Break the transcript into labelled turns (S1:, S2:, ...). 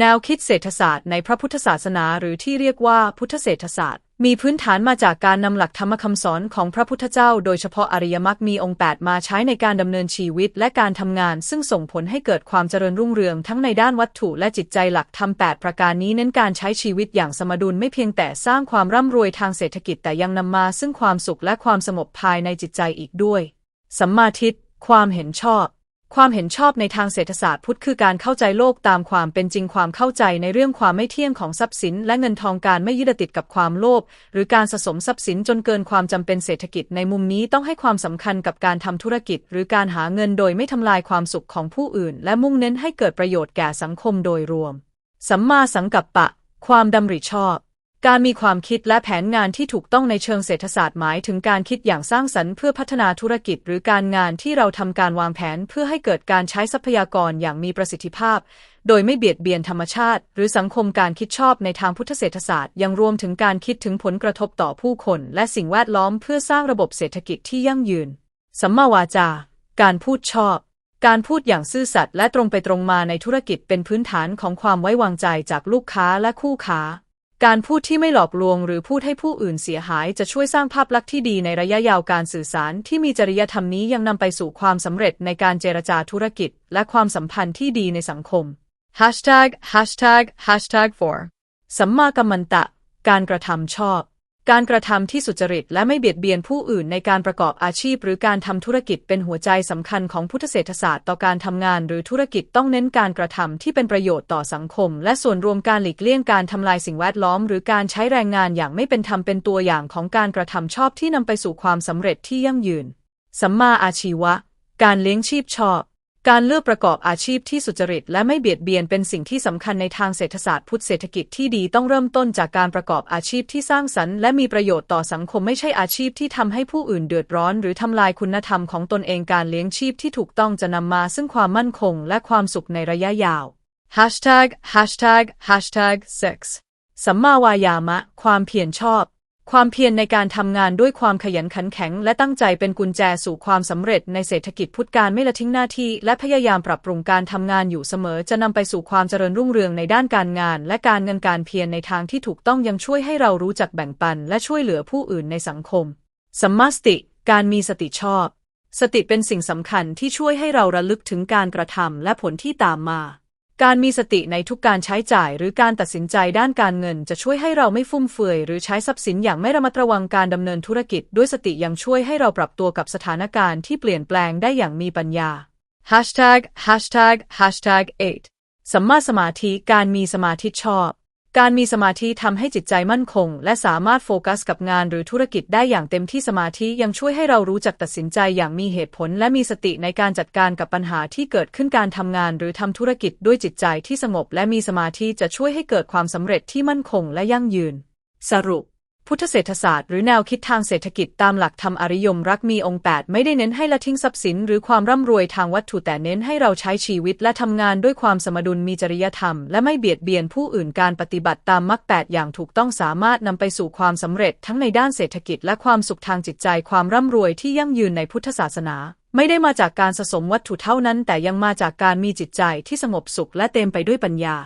S1: แนวคิดเศรษฐศาสตร์ในพระพุทธศาสนาหรือที่เรียกว่าพุทธเศรษฐศาสตร์ มีพื้นฐานมาจากการนำหลักธรรมคำสอนของพระพุทธเจ้า โดยเฉพาะอริยมรรคมีองค์ 8 มาใช้ในการดำเนินชีวิตและการทำงาน ซึ่งส่งผลให้เกิดความเจริญรุ่งเรืองทั้งในด้านวัตถุและจิตใจหลักธรรม8ประการนี้เน้นการใช้ชีวิตอย่างสมดุลไม่เพียงแต่สร้างความร่ำรวยทางเศรษฐกิจแต่ยังนำมา ซึ่งความสุขและความสงบภายในจิตใจอีกด้วยสัมมาทิฏฐิความเห็นชอบ ความเห็นชอบในทางเศรษฐศาสตร์พุทธคือการเข้าใจโลกตามความเป็นจริงความเข้าใจในเรื่องความไม่เที่ยงของทรัพย์สิน และเงินทองการไม่ยึดติดกับความโลภหรือการสะสมทรัพย์สินจนเกินความจำเป็นเศรษฐกิจในมุมนี้ต้องให้ความสำคัญกับการทำธุรกิจ หรือการหาเงินโดยไม่ทำลายความสุขของผู้อื่น และมุ่งเน้นให้เกิดประโยชน์แก่สังคมโดยรวม สัมมาสังกัปปะ ความดำริชอบ การมีความคิดและแผนงานที่ถูกต้องในเชิงเศรษฐศาสตร์หมายถึงการคิดอย่างสร้างสรรค์เพื่อพัฒนาธุรกิจหรือการงานที่เราทำการวางแผนเพื่อให้เกิดการใช้ทรัพยากรอย่างมีประสิทธิภาพ โดยไม่เบียดเบียนธรรมชาติ หรือสังคมการคิดชอบในทางพุทธเศรษฐศาสตร์ ยังรวมถึงการคิดถึงผลกระทบต่อผู้คน และสิ่งแวดล้อมเพื่อสร้างระบบเศรษฐกิจที่ยั่งยืน สัมมาวาจา การพูดชอบการพูดอย่างซื่อสัตย์และตรงไปตรงมาในธุรกิจเป็นพื้นฐานของความไว้วางใจจากลูกค้าและคู่ค้า การพูดที่ไม่หลอกลวงหรือพูดให้ผู้อื่นเสียหายจะช่วยสร้างภาพลักษณ์ที่ดีในระยะยาวการสื่อสารที่มีจริยธรรมนี้ยังนำไปสู่ความสำเร็จในการเจรจาธุรกิจ และความสัมพันธ์ที่ดีในสังคม Hashtag Hashtag Hashtag for สัมมากัมมันตะ การกระทำชอบ การกระทำที่สุจริตและไม่เบียดเบียนผู้อื่นในการประกอบอาชีพ หรือการทำธุรกิจเป็นหัวใจสำคัญของพุทธเศรษฐศาสตร์ต่อการทำงานหรือธุรกิจต้องเน้นการกระทำที่เป็นประโยชน์ต่อสังคม และส่วนรวมการหลีกเลี่ยงการทำลายสิ่งแวดล้อม หรือการใช้แรงงานอย่างไม่เป็นธรรมเป็นตัวอย่างของการกระทำชอบที่นำไปสู่ความสำเร็จที่ยั่งยืนสัมมาอาชีวะ การเลี้ยงชีพชอบ การเลือกประกอบอาชีพที่สุจริตและไม่เบียดเบียนเป็นสิ่งที่สำคัญในทางเศรษฐศาสตร์พุทธเศรษฐกิจที่ดีต้องเริ่มต้นจากการประกอบอาชีพที่สร้างสรรค์และมีประโยชน์ต่อสังคมไม่ใช่อาชีพที่ทำให้ผู้อื่นเดือดร้อน หรือทำลายคุณธรรมของตนเองการเลี้ยงชีพที่ถูกต้องจะนำมาซึ่งความมั่นคงและความสุขในระยะยาว Hashtag Hashtag Hashtag Sex สัมมาวายามะ ความเพียรชอบ ความเพียรในการทำงานด้วยความขยันขันแข็ง และตั้งใจเป็นกุญแจสู่ความสำเร็จในเศรษฐกิจพุทธการไม่ละทิ้งหน้าที่ และพยายามปรับปรุงการทำงานอยู่เสมอ จะนำไปสู่ความเจริญรุ่งเรืองในด้านการงาน และการเงินการเพียรในทางที่ถูกต้องยังช่วยให้เรารู้จักแบ่งปัน และช่วยเหลือผู้อื่นในสังคมสัมมาสติ การมีสติชอบ สติเป็นสิ่งสำคัญที่ช่วยให้เราระลึกถึงการกระทำและผลที่ตามมา การมีสติในทุกการใช้จ่ายหรือการตัดสินใจด้านการเงิน จะช่วยให้เราไม่ฟุ่มเฟือยหรือใช้ทรัพย์สินอย่างไม่ระมัดระวังการดำเนินธุรกิจ ด้วยสติยังช่วยให้เราปรับตัวกับสถานการณ์ที่เปลี่ยนแปลงได้อย่างมีปัญญา Hashtag Hashtag Hashtag 8สัมมาสมาธิการมีสมาธิชอบ การมีสมาธิทำให้จิตใจมั่นคง และสามารถโฟกัสกับงานหรือธุรกิจได้อย่างเต็มที่สมาธิยังช่วยให้เรารู้จักตัดสินใจอย่างมีเหตุผล และมีสติในการจัดการกับปัญหาที่เกิดขึ้นการทำงานหรือทำธุรกิจด้วยจิตใจที่สงบ และมีสมาธิจะช่วยให้เกิดความสำเร็จที่มั่นคงและยั่งยืน สรุป พุทธเศรษฐศาสตร์หรือแนวคิดทางเศรษฐกิจตามหลักธรรมอริยมรักมีองค์ 8 ไม่ได้เน้นให้ละทิ้งทรัพย์สิน หรือความร่ำรวยทางวัตถุแต่เน้นให้เราใช้ชีวิตและทำงานด้วยความสมดุลมีจริยธรรม และไม่เบียดเบียนผู้อื่นการปฏิบัติตามมรรคแปดอย่างถูกต้องสามารถนำไปสู่ความสำเร็จทั้งในด้านเศรษฐกิจและความสุขทางจิตใจความร่ำรวยที่ยั่งยืนในพุทธศาสนา ไม่ได้มาจากการสะสมวัตถุเท่านั้น แต่ยังมาจากการมีจิตใจที่สงบสุขและเต็มไปด้วยปัญญา